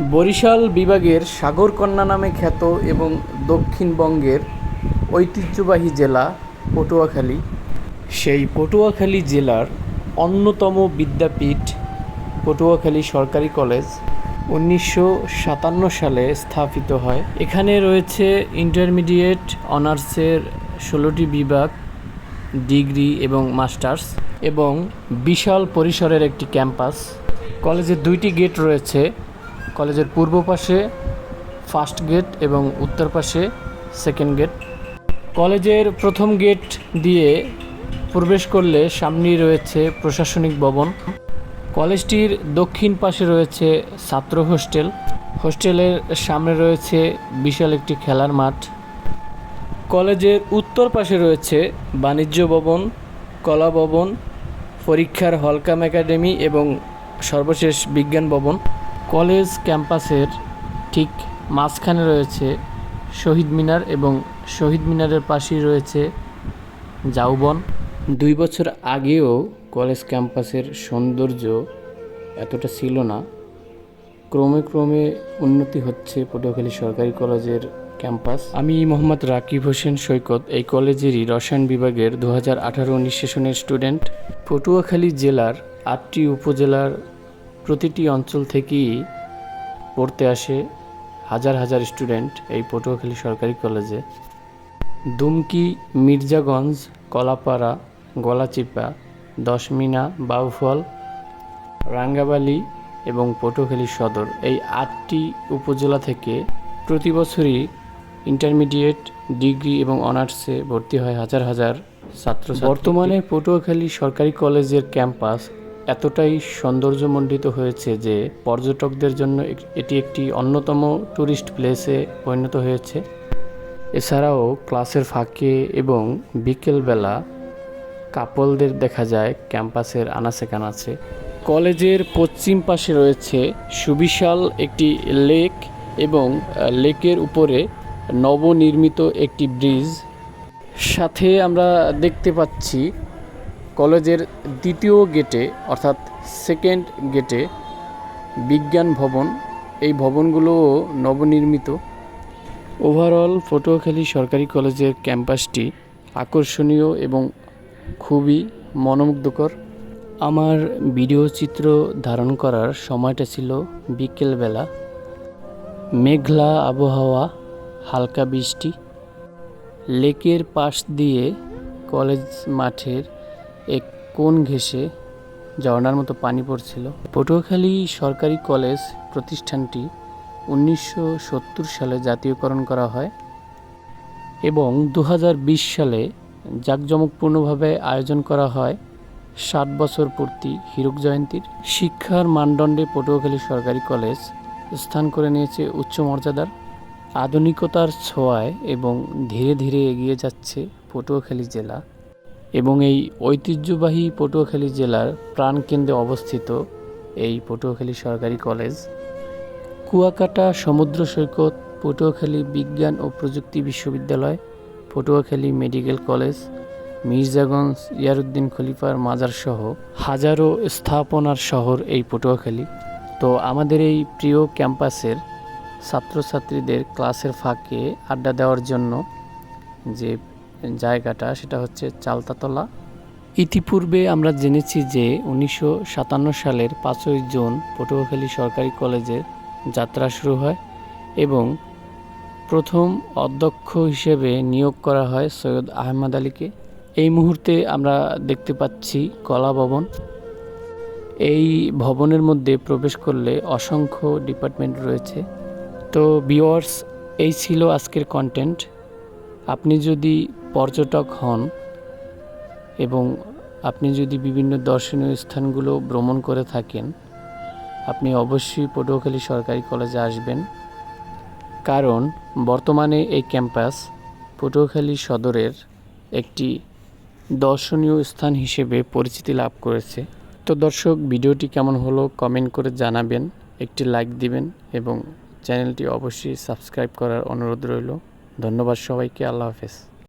বরিশাল বিভাগের সাগরকন্যা নামে খ্যাত এবং দক্ষিণবঙ্গের ঐতিহ্যবাহী জেলা পটুয়াখালী। সেই পটুয়াখালী জেলার অন্যতম বিদ্যাপীঠ পটুয়াখালী সরকারি কলেজ উনিশশো সাতান্ন সালে স্থাপিত হয়। এখানে রয়েছে ইন্টারমিডিয়েট অনার্সের ষোলোটি বিভাগ, ডিগ্রি এবং মাস্টার্স এবং বিশাল পরিসরের একটি ক্যাম্পাস। কলেজের দুইটি গেট রয়েছে। কলেজের পূর্ব পাশে ফার্স্ট গেট এবং উত্তর পাশে সেকেন্ড গেট। কলেজের প্রথম গেট দিয়ে প্রবেশ করলে সামনেই রয়েছে প্রশাসনিক ভবন। কলেজটির দক্ষিণ পাশে রয়েছে ছাত্র হোস্টেল। হোস্টেলের সামনে রয়েছে বিশাল একটি খেলার মাঠ। কলেজের উত্তর পাশে রয়েছে বাণিজ্য ভবন, কলা ভবন, পরীক্ষার হলকাম একাডেমি এবং সর্বশেষ বিজ্ঞান ভবন। কলেজ ক্যাম্পাসের ঠিক মাঝখানে রয়েছে শহীদ মিনার এবং শহীদ মিনারের পাশেই রয়েছে জাউবন। দুই বছর আগেও কলেজ ক্যাম্পাসের সৌন্দর্য এতটা ছিল না। ক্রমে ক্রমে উন্নতি হচ্ছে পটুয়াখালী সরকারি কলেজের ক্যাম্পাস। আমি মোহাম্মদ রাকিব হোসেন সৈকত, এই কলেজেরই রসায়ন বিভাগের দু হাজার আঠারো উনিশ সেশনের স্টুডেন্ট। পটুয়াখালী জেলার আটটি উপজেলার প্রতিটি অঞ্চল থেকেই পড়তে আসে হাজার হাজার স্টুডেন্ট এই পটুয়াখালী সরকারি কলেজে। দুমকি, মির্জাগঞ্জ, কলাপাড়া, গলাচিপা, দশমিনা, বাউফল, রাঙ্গাবালি এবং পটুয়াখালী সদর এই আটটি উপজেলা থেকে প্রতি বছরই ইন্টারমিডিয়েট, ডিগ্রি এবং অনার্সে ভর্তি হয় হাজার হাজার ছাত্র বর্তমানে পটুয়াখালী সরকারি কলেজের ক্যাম্পাস এতটাই সৌন্দর্যমণ্ডিত হয়েছে যে পর্যটকদের জন্য এটি একটি অন্যতম ট্যুরিস্ট প্লেসে পরিণত হয়েছে। এছাড়াও ক্লাসের ফাঁকে এবং বিকেলবেলা কাপলদের দেখা যায়, ক্যাম্পাসের আনাচে কানাচে কলেজের পশ্চিম পাশে রয়েছে সুবিশাল একটি লেক এবং লেকের উপরে নবনির্মিত একটি ব্রিজ। সাথে আমরা দেখতে পাচ্ছি কলেজের দ্বিতীয় গেটে, অর্থাৎ সেকেন্ড গেটে, বিজ্ঞান ভবন। এই ভবনগুলোও নবনির্মিত। ওভারঅল পটুয়াখালী সরকারি কলেজের ক্যাম্পাসটি আকর্ষণীয় এবং খুবই মনোমুগ্ধকর। আমার ভিডিও চিত্র ধারণ করার সময়টা ছিল বিকেলবেলা। মেঘলা আবহাওয়া, হালকা বৃষ্টি। লেকের পাশ দিয়ে কলেজ মাঠের এক কোন ঘেঁষে ঝর্ণার মতো পানি পড়ছিল? পটুয়াখালী সরকারি কলেজ প্রতিষ্ঠানটি উনিশশো সত্তর সালে জাতীয়করণ করা হয় এবং দু হাজার বিশ সালে জাঁকজমকপূর্ণভাবে আয়োজন করা হয় ষাট বছর পূর্তি হীরক জয়ন্তীর। শিক্ষার মানদণ্ডে পটুয়াখালী সরকারি কলেজ স্থান করে নিয়েছে উচ্চ মর্যাদার আধুনিকতার ছোঁয়ায় এবং ধীরে ধীরে এগিয়ে যাচ্ছে পটুয়াখালী জেলা। এবং এই ঐতিহ্যবাহী পটুয়াখালী জেলার প্রাণকেন্দ্রে অবস্থিত এই পটুয়াখালী সরকারি কলেজ, কুয়াকাটা সমুদ্র সৈকত, পটুয়াখালী বিজ্ঞান ও প্রযুক্তি বিশ্ববিদ্যালয়, পটুয়াখালী মেডিকেল কলেজ, মির্জাগঞ্জ ইয়ারুদ্দিন খলিফার মাজার সহ হাজারো স্থাপনার শহর এই পটুয়াখালী। তো আমাদের এই প্রিয় ক্যাম্পাসের ছাত্রছাত্রীদের ক্লাসের ফাঁকে আড্ডা দেওয়ার জন্য যে জায়গাটা, সেটা হচ্ছে চালতাতলা। ইতিপূর্বে আমরা জেনেছি যে উনিশশো সাতান্ন সালের পাঁচই জুন পটুয়াখালী সরকারি কলেজের যাত্রা শুরু হয় এবং প্রথম অধ্যক্ষ হিসেবে নিয়োগ করা হয় সৈয়দ আহমদ আলীকে। এই মুহূর্তে আমরা দেখতে পাচ্ছি কলা ভবন। এই ভবনের মধ্যে প্রবেশ করলে অসংখ্য ডিপার্টমেন্ট রয়েছে। তো বিওয়ার্স এই ছিল আজকের কন্টেন্ট আপনি যদি পর্যটক হন এবং আপনি যদি বিভিন্ন দর্শনীয় স্থানগুলো ভ্রমণ করে থাকেন, আপনি অবশ্যই পটুয়াখালী সরকারি কলেজে আসবেন। কারণ বর্তমানে এই ক্যাম্পাস পটুয়াখালী সদরের একটি দর্শনীয় স্থান হিসেবে পরিচিতি লাভ করেছে। তো দর্শক, ভিডিওটি কেমন হলো কমেন্ট করে জানাবেন, একটি লাইক দিবেন এবং চ্যানেলটি অবশ্যই সাবস্ক্রাইব করার অনুরোধ রইল। ধন্যবাদ সবাইকে, আল্লাহ হাফেজ।